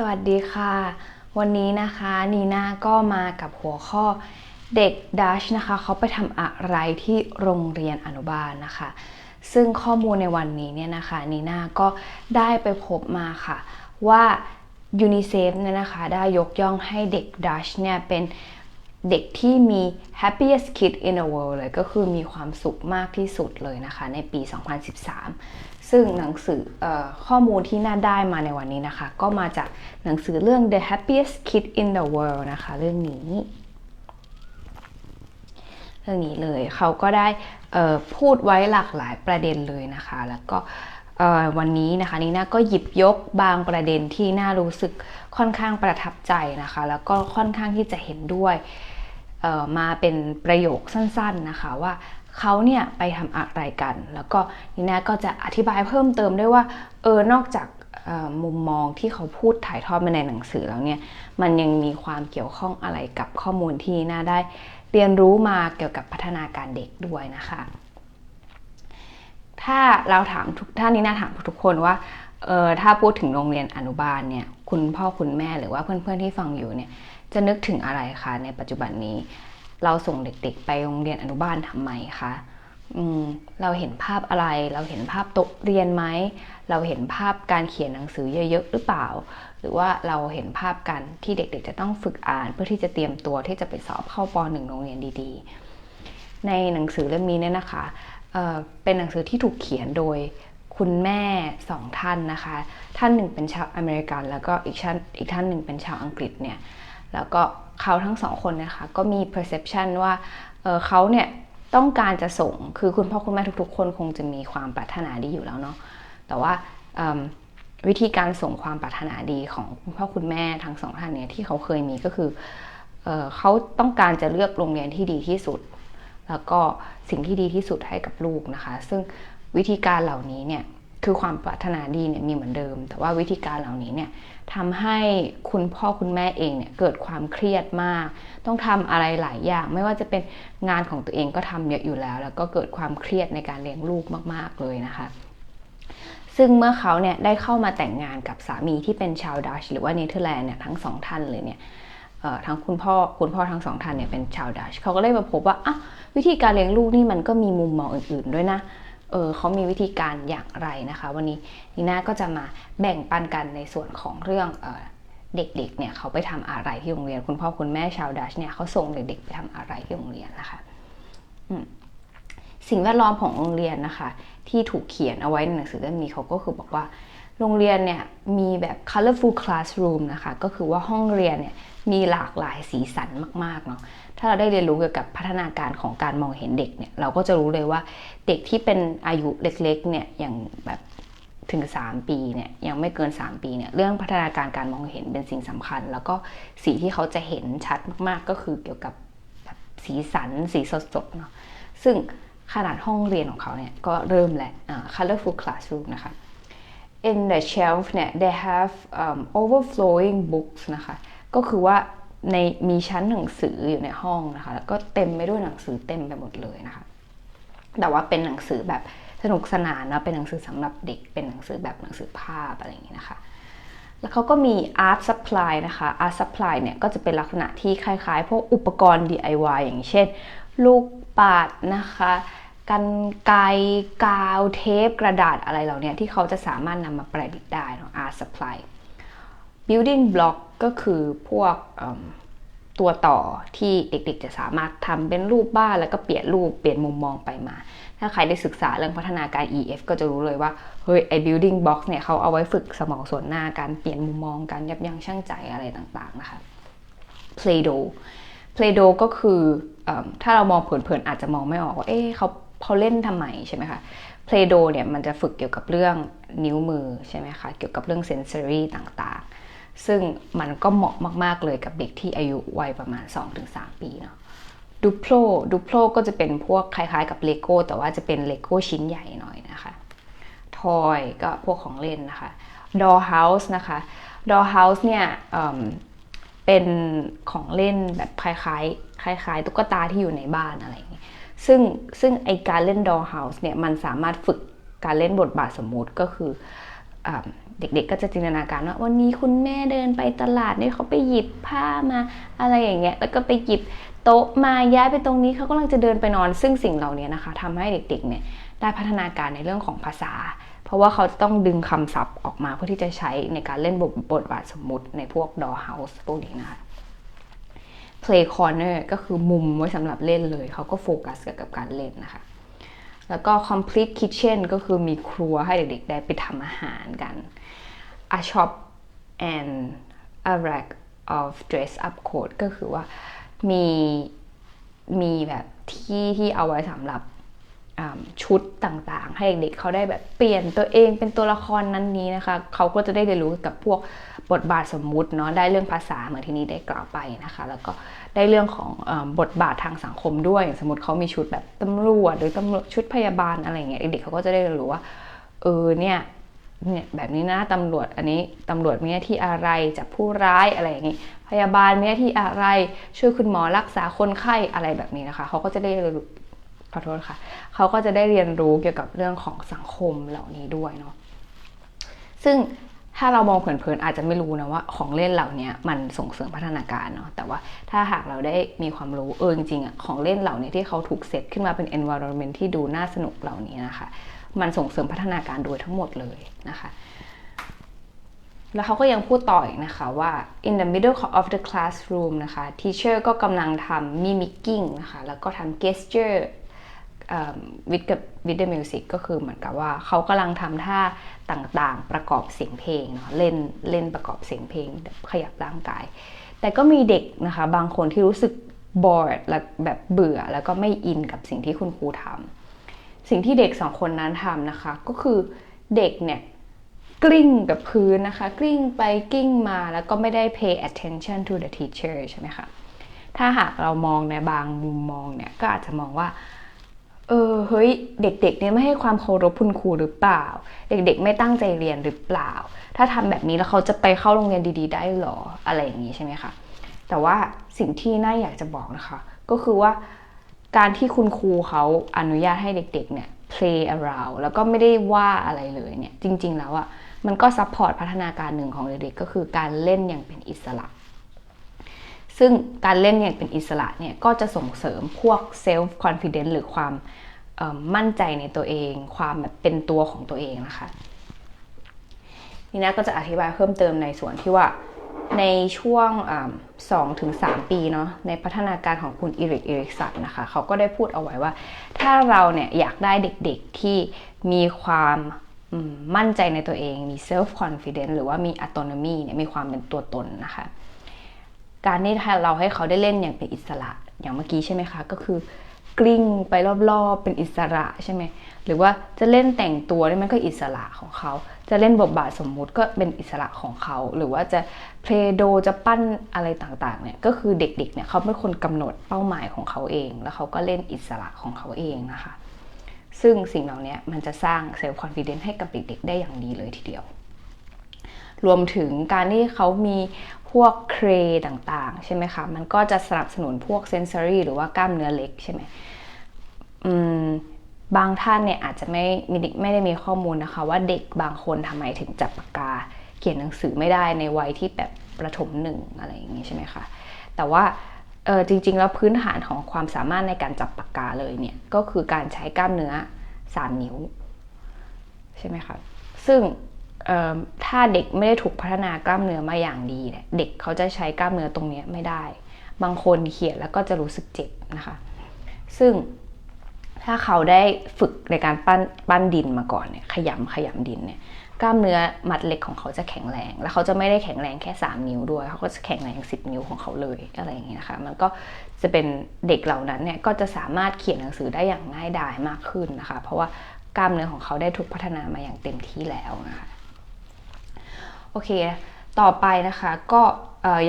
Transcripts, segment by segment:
สวัสดีค่ะ วันนี้นะคะนีน่าก็มากับหัวข้อเด็กดัชนะคะเขาไปทำอะไรที่โรงเรียนอนุบาลนะคะ ซึ่งข้อมูลในวันนี้เนี่ยนะคะนีน่าก็ได้ไปพบมาค่ะ ว่ายูนิเซฟเนี่ยนะคะได้ยกย่องให้เด็กดัชเนี่ยเป็น เด็กที่มี happiest kid in the world เลยก็คือมีความสุขมากที่สุดเลยนะคะ ในปี 2013 ซึ่งหนังสืออข้อมูลที่น่าได้มาในวันนี้นะคะ ก็มาจากหนังสือเรื่อง The Happiest Kid in the World นะคะ เรื่องนี้ เรื่องนี้เลยเขาก็ได้พูดไว้หลากหลายประเด็นเลยนะคะ แล้วก็วันนี้นะคะนีน่าก็หยิบยกบางประเด็นที่น่ารู้สึกค่อนข้างประทับใจนะคะ แล้วก็ค่อนข้างที่จะเห็นด้วย มาเป็นประโยคสั้นๆนะคะว่าเขาเนี่ยไปทำอะไรกัน แล้วก็นีน่าก็จะอธิบายเพิ่มเติมด้วยว่าเออนอกจากมุมมองที่เขาพูดถ่ายทอดมาในหนังสือแล้วเนี่ยมันยังมีความเกี่ยวข้องอะไรกับข้อมูลที่นีน่าได้เรียนรู้มาเกี่ยวกับพัฒนาการเด็กด้วยนะคะ ถ้าเราถามทุกท่านนี้น่าถามทุกคนว่าเออถ้าพูดถึงโรงเรียนอนุบาลเนี่ยคุณพ่อคุณแม่หรือว่าเพื่อนๆที่ฟังอยู่เนี่ย จะนึกถึงอะไรคะในปัจจุบันนี้ เราส่งเด็กๆ ไปโรงเรียนอนุบาลทำไมคะเราเห็นภาพอะไร เราเห็นภาพโต๊ะเรียนไหม เราเห็นภาพการเขียนหนังสือเยอะๆหรือเปล่า หรือว่าเราเห็นภาพการที่เด็กๆ จะต้องฝึกอ่าน เพื่อที่จะเตรียมตัวที่จะไปสอบเข้าป .1 โรงเรียนดีๆ ในหนังสือเล่มนี้เนี่ยนะคะเเป็นหนังสือที่ถูกเขียนโดยคุณแม่สองท่านนะคะ ท่านหนึ่งเป็นชาวอเมริกัน แล้วก็อีกท่านอีกท่านหนึ่งเป็นชาวอังกฤษเนี่ย แล้วก็เขาทั้งสองคนนะคะก็มี perception ว่าเเขาเนี่ยต้องการจะส่งคือคุณพ่อคุณแม่ทุกๆ คนคงจะมีความปรารถนาดีอยู่แล้วเนาะแต่ว่าวิธีการส่งความปรารถนาดีของคุณพ่อคุณแม่ทั้งสองท่านเนี่ยที่เขาเคยมีก็คือเอเขาต้องการจะเลือกโรงเรียนที่ดีที่สุด แล้วก็สิ่งที่ดีที่สุดให้กับลูกนะคะ ซึ่งวิธีการเหล่านี้เนี่ย คือความปรารถนาดีเนี่ยมีเหมือนเดิม แต่ว่าวิธีการเหล่านี้เนี่ยทำให้คุณพ่อคุณแม่เองเนี่ยเกิดความเครียดมาก ต้องทำอะไรหลายอย่าง ไม่ว่าจะเป็นงานของตัวเองก็ทำเยอะอยู่แล้ว แล้วก็เกิดความเครียดในการเลี้ยงลูกมาก ๆ เลยนะคะซึ่งเมื่อเขาเนี่ยได้เข้ามาแต่งงานกับสามีที่เป็นชาวดัชหรือว่าเนเธอร์แลนด์เนี่ยทั้งสองท่านเลยเนี่ยทั้งคุณพ่อคุณพ่อทั้งสองท่านเนี่ยเป็นชาวดัชเขาก็เลยมาพบว่าอะวิธีการเลี้ยงลูกนี่มันก็มีมุมมองอื่น ๆ ด้วยนะ เออเขามีวิธีการอย่างไรนะคะ วันนี้นีน่าก็จะมาแบ่งปันกันในส่วนของเรื่องเออเด็กๆเนี่ยเขาไปทำอะไรที่โรงเรียน คุณพ่อคุณแม่ชาวดัชเนี่ยเขาส่งเด็กๆไปทำอะไรที่โรงเรียนนะคะสิ่งแวดล้อมของโรงเรียนนะคะ ที่ถูกเขียนเอาไว้ในหนังสือเล่มนี้เขาก็คือบอกว่า โรงเรียนเนี่ยมีแบบ colorful classroom นะคะ ก็คือว่าห้องเรียนเนี่ยมีหลากหลายสีสันมากๆเนาะ ถ้าเราได้เรียนรู้เกี่ยวกับพัฒนาการของการมองเห็นเด็กเนี่ย เราก็จะรู้เลยว่าเด็กที่เป็นอายุเล็กๆเนี่ย อย่างแบบถึง 3 ปีเนี่ย ยังไม่เกิน 3 ปีเนี่ย เรื่องพัฒนาการการมองเห็นเป็นสิ่งสำคัญ แล้วก็สีที่เขาจะเห็นชัดมากๆ ก็คือเกี่ยวกับแบบสีสัน สีสดๆเนาะ ซึ่งขนาดห้องเรียนของเขาเนี่ยก็เริ่มแหละ colorful classroom นะคะ in the shelf เนี่ย they have um, overflowing books นะคะ ก็คือว่าในมีชั้นหนังสืออยู่ในห้องนะคะ แล้วก็เต็มไปด้วยหนังสือเต็มไปหมดเลยนะคะ แต่ว่าเป็นหนังสือแบบสนุกสนานนะเป็นหนังสือสำหรับเด็ก เป็นหนังสือแบบหนังสือภาพอะไรอย่างนี้นะคะ แล้วเขาก็มี art supply นะคะ art supply เนี่ยก็จะเป็นลักษณะที่คล้ายๆ พวกอุปกรณ์ DIY อย่างเช่น ลูกปัดนะคะ กันไกกาวเทปกระดาษอะไรเหล่านี้ที่เขาจะสามารถนำมาประดิษฐ์ได้เนาะ art supply building block ก็คือพวกตัวต่อที่เด็กๆจะสามารถทำเป็นรูปบ้านแล้วก็เปลี่ยนรูปเปลี่ยนมุมมองไปมา ถ้าใครได้ศึกษาเรื่องพัฒนาการ EF ก็จะรู้เลยว่า เฮ้ยไอ้ building box เนี่ยเขาเอาไว้ฝึกสมองส่วนหน้าการเปลี่ยนมุมมองการยับยั้งชั่งใจอะไรต่างๆนะคะ Play-Doh Play-Doh ก็คืออถ้าเรามองเผินๆอาจจะมองไม่ออกว่าเอ๊ะเขา เขาเล่นทำไมใช่ไหมคะ Play d o เนี่ยมันจะฝึกเกี่ยวกับเรื่องนิ้วมือใช่ไหมคะเกี่ยวกับเรื่อง sensory ต่างๆ ซึ่งมันก็เหมาะมากๆเลยกับเด็กที่อายุวัยประมาณ 2-3 ปีเนาะดูโพลดูโพลก็จะเป็นพวกคล้ายๆกับเลโก้แต่ว่าจะเป็นเลโก้ชิ้นใหญ่หน่อยนะคะทอยก็พวกของเล่นนะคะดอเฮาส์นะคะดอเฮาส์เนี่ยเป็นของเล่นแบบคล้ายๆ คล้ายๆ ตุ๊กตาที่อยู่ในบ้านอะไรอย่างนี้ ซึ่งซึ่งไอการเล่นดอเฮาส์เนี่ยมันสามารถฝึกการเล่นบทบาทสมมุติก็คือเด็กๆก็จะจินตนาการว่าวันนี้คุณแม่เดินไปตลาดเนี่ยเขาไปหยิบผ้ามาอะไรอย่างเงี้ยแล้วก็ไปหยิบโต๊ะมาย้ายไปตรงนี้เขากำลังจะเดินไปนอน ซึ่งสิ่งเหล่านี้นะคะทำให้เด็กๆเนี่ยได้พัฒนาการในเรื่องของภาษา เพราะว่าเขาจะต้องดึงคำศัพท์ออกมาเพื่อที่จะใช้ในการเล่นบทบทบาทสมมุติในพวก doll house พวกนี้นะคะ play corner ก็คือมุมไว้สำหรับเล่นเลย เขาก็โฟกัสกับการเล่นนะคะ แล้วก็ complete kitchen ก็คือมีครัวให้เด็กๆ ได้ไปทำอาหารกัน a shop and a rack of dress up coat ก็คือว่ามีมีแบบที่ที่เอาไว้สำหรับ ชุดต่างๆ ให้เด็กเขาได้แบบเปลี่ยนตัวเองเป็นตัวละครนั้นนี้นะคะ เขาก็จะได้เรียนรู้กับพวกบทบาทสมมุติเนาะได้เรื่องภาษาเหมือนที่นี้ได้กล่าวไปนะคะ แล้วก็ได้เรื่องของอบทบาททางสังคมด้วย สมมติเขามีชุดแบบตำรวจหรือตำรวจชุดพยาบาลอะไรเงี้ยเด็กเขาก็จะได้เรียนรู้ว่าเออเนี่ยเนี่ยแบบนี้นะตำรวจอันนี้ตำรวจมีหน้าที่อะไรจับผู้ร้ายอะไรอย่างนี้ พยาบาลมีหน้าที่อะไรช่วยคุณหมอรักษาคนไข้อะไรแบบนี้นะคะเขาก็จะได้ อโทษค่ะ เขาก็จะได้เรียนรู้เกี่ยวกับเรื่องของสังคมเหล่านี้ด้วยเนาะซึ่งถ้าเรามองเผินๆอาจจะไม่รู้นะว่าของเล่นเหล่านี้มันส่งเสริมพัฒนาการเนาะแต่ว่าถ้าหากเราได้มีความรู้เออจริงๆอะของเล่นเหล่านี้ที่เขาถูกเซตขึ้นมาเป็น environment ที่ดูน่าสนุกเหล่านี้นะคะ มันส่งเสริมพัฒนาการโดยทั้งหมดเลยนะคะแล้วเขาก็ยังพูดต่ออีกนะคะว่า in the middle of the classroom นะคะ teacher ก็กำลังทำ mimicking นะคะ แล้วก็ทำ gesture วิดกับวิดเดมิวสิกก็คือเหมือนกับว่าเขากำลังทำท่าต่างๆ ประกอบเสียงเพลงเนาะเล่นเล่นประกอบเสียงเพลงขยับร่างกาย แต่ก็มีเด็กนะคะ บางคนที่รู้สึกบอร์ดและแบบเบื่อแล้วก็ไม่อินกับสิ่งที่คุณครูทำสิ่งที่เด็กสองคนนั้นทำนะคะ ก็คือเด็กเนี่ยกลิ้งกับพื้นนะคะ กลิ้งไปกลิ้งมาแล้วก็ไม่ได้ pay attention to the teacher ใช่ไหมคะถ้าหากเรามองในบางมุมมองเนี่ยก็อาจจะมองว่า เออเฮ้ยเด็กๆเนี่ยไม่ให้ความเคารพคุณครูหรือเปล่า เด็กๆ ไม่ตั้งใจเรียนหรือเปล่า ถ้าทำแบบนี้แล้วเขาจะไปเข้าโรงเรียนดี ๆ ได้หรออะไรอย่างนี้ใช่ไหมคะแต่ว่าสิ่งที่น่าอยากจะบอกนะคะ ก็คือว่าการที่คุณครูเขาอนุญาตให้เด็กๆเนี่ย play around แล้วก็ไม่ได้ว่าอะไรเลยเนี่ยจริง ๆ แล้วอะ่ะมันก็ซัพพอร์ตพัฒนาการหนึ่งของเด็กๆก็คือการเล่นอย่างเป็นอิสระ ซึ่งการเล่นอย่างเป็นอิสระเนี่ยก็จะส่งเสริมพวก self confidence หรือความมั่นใจในตัวเอง ความแบบเป็นตัวของตัวเองนะคะนี่นะก็จะอธิบายเพิ่มเติมในส่วนที่ว่าในช่วงสองถึงสามปีเนาะในพัฒนาการของคุณอิริกอิริกสันนะคะเขาก็ได้พูดเอาไว้ว่า ถ้าเราเนี่ยอยากได้เด็กๆที่มีความมั่นใจในตัวเอง มี self confidence หรือว่ามี autonomy เนี่ยมีความเป็นตัวตนนะคะ การที่เราให้เขาได้เล่นอย่างเป็นอิสระอย่างเมื่อกี้ใช่ไหมคะก็คือกลิ้งไปรอบๆเป็นอิสระใช่ไหมหรือว่าจะเล่นแต่งตัวนี่มันก็อิสระของเขา จะเล่นบทบาทสมมุติก็เป็นอิสระของเขา หรือว่าจะเพลโดจะปั้นอะไรต่างๆเนี่ยก็คือเด็กๆเนี่ยเขาเป็นคนกำหนดเป้าหมายของเขาเอง แล้วเขาก็เล่นอิสระของเขาเองนะคะ ซึ่งสิ่งเหล่านี้มันจะสร้างเซลล์คอนฟิเดนซ์ให้กับเด็กๆได้อย่างดีเลยทีเดียว รวมถึงการที่เขามี พวกเครต่างๆ ใช่ไหมคะ มันก็จะสนับสนุนพวกเซนซอรี่หรือว่ากล้ามเนื้อเล็กใช่ไหมบางท่านเนี่ยอาจจะไม่มีไม่ได้มีข้อมูลนะคะ ว่าเด็กบางคนทำไมถึงจับปากกา เขียนหนังสือไม่ได้ในวัยที่แบบประถมหนึ่งอะไรอย่างนี้ใช่ไหมคะ แต่ว่าเออจริงๆ แล้วพื้นฐานของความสามารถในการจับปากกาเลยเนี่ยก็คือการใช้กล้ามเนื้อ 3 นิ้ว ใช่ไหมคะ ซึ่ง ถ้าเด็กไม่ได้ถูกพัฒนากล้ามเนื้อมาอย่างดีเนี่ยเด็กเขาจะใช้กล้ามเนื้อตรงนี้ไม่ได้ บางคนเขียนแล้วก็จะรู้สึกเจ็บนะคะ ซึ่งถ้าเขาได้ฝึกในการปั้นปั้นดินมาก่อนเนี่ยขยำขยำดินเนี่ยกล้ามเนื้อมัดเล็กของเขาจะแข็งแรง แล้วเขาจะไม่ได้แข็งแรงแค่ 3 นิ้วด้วย เขาก็จะแข็งแรง 10 นิ้วของเขาเลยอะไรอย่างเงี้ยนะคะ มันก็จะเป็นเด็กเหล่านั้นเนี่ยก็จะสามารถเขียนหนังสือได้อย่างง่ายดายมากขึ้นนะคะ เพราะว่ากล้ามเนื้อของเขาได้ถูกพัฒนามาอย่างเต็มที่แล้วนะคะ โอเค ต่อไปนะคะก็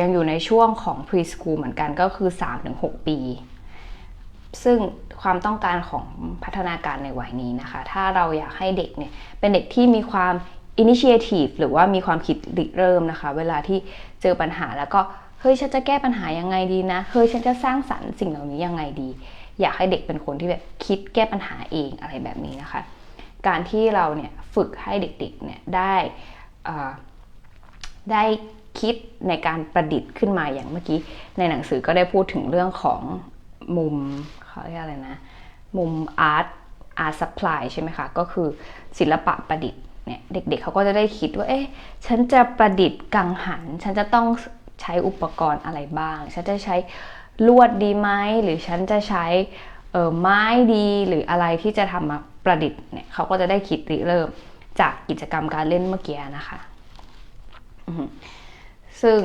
ยังอยู่ในช่วงของ preschool เหมือนกันก็คือ 3-6 ปี ซึ่งความต้องการของพัฒนาการในวัยนี้นะคะ ถ้าเราอยากให้เด็กเนี่ยเป็นเด็กที่มีความ initiative หรือว่ามีความคิดริเริ่มนะคะ เวลาที่เจอปัญหาแล้วก็เฮ้ยฉันจะแก้ปัญหายังไงดีนะเฮ้ยฉันจะสร้างสรรค์สิ่งเหล่านี้ยังไงดี อยากให้เด็กเป็นคนที่แบบคิดแก้ปัญหาเองอะไรแบบนี้นะคะ การที่เราเนี่ยฝึกให้เด็กๆเนี่ยได้ ได้คิดในการประดิษฐ์ขึ้นมาอย่างเมื่อกี้ ในหนังสือก็ได้พูดถึงเรื่องของมุมเขาเรียกอะไรนะ มุมอาร์ตอาร์ตซัพพลายใช่ไหมคะ ก็คือศิลปะประดิษฐ์เนี่ยเด็กๆเขาก็จะได้คิดว่า เอ๊ะฉันจะประดิษฐ์กังหัน ฉันจะต้องใช้อุปกรณ์อะไรบ้าง ฉันจะใช้ลวดดีไหมหรือฉันจะใช้ไม้ดีหรืออะไรที่จะทำมาประดิษฐ์เนี่ยเขาก็จะได้คิดริเริ่มจากกิจกรรมการเล่นเมื่อกี้นะคะ ซึ่ง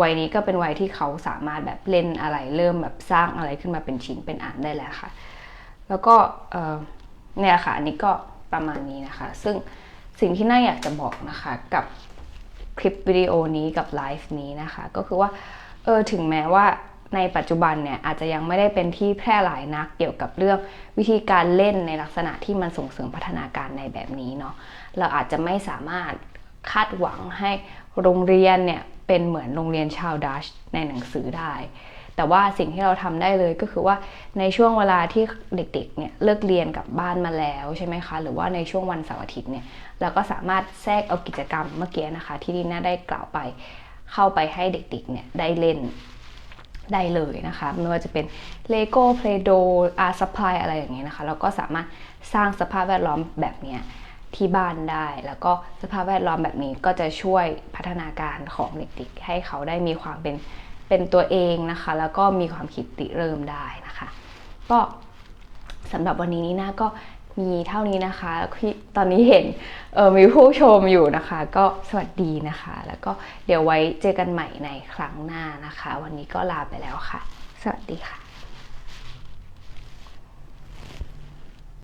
วัยนี้ก็เป็นวัยที่เขาสามารถแบบเล่นอะไรเริ่มแบบสร้างอะไรขึ้นมาเป็นชิ้นเป็นอันได้แล้วค่ะ แล้วก็เนี่ยค่ะอันนี้ก็ประมาณนี้นะคะ ซึ่งสิ่งที่น่าอยากจะบอกนะคะกับคลิปวิดีโอนี้กับไลฟ์นี้นะคะ ก็คือว่าเออถึงแม้ว่าในปัจจุบันเนี่ยอาจจะยังไม่ได้เป็นที่แพร่หลายนักเกี่ยวกับเรื่องวิธีการเล่นในลักษณะที่มันส่งเสริมพัฒนาการในแบบนี้เนาะเราอาจจะไม่สามารถ คาดหวังให้โรงเรียนเนี่ยเป็นเหมือนโรงเรียนชาวดัชในหนังสือได้ แต่ว่าสิ่งที่เราทำได้เลยก็คือว่าในช่วงเวลาที่เด็กๆเนี่ยเลิกเรียนกลับบ้านมาแล้วใช่ไหมคะ หรือว่าในช่วงวันเสาร์อาทิตย์เนี่ยเราก็สามารถแทรกเอากิจกรรมเมื่อกี้นะคะ ที่ดีน่าได้กล่าวไปเข้าไปให้เด็กๆเนี่ยได้เล่นได้เลยนะคะ ไม่ว่าจะเป็น Lego Play-Doh Art Supply อะไรอย่างเงี้ยนะคะ เราก็สามารถสร้างสภาพแวดล้อมแบบเนี้ย ที่บ้านได้ แล้วก็สภาพแวดล้อมแบบนี้ก็จะช่วยพัฒนาการของเด็กๆ ให้เขาได้มีความเป็นเป็นตัวเองนะคะ แล้วก็มีความคิดริเริ่มได้นะคะ ก็สำหรับวันนี้นี่นะก็มีเท่านี้นะคะที่ตอนนี้เห็นเออมีผู้ชมอยู่นะคะ ก็สวัสดีนะคะ แล้วก็เดี๋ยวไว้เจอกันใหม่ในครั้งหน้านะคะ วันนี้ก็ลาไปแล้วค่ะ สวัสดีค่ะ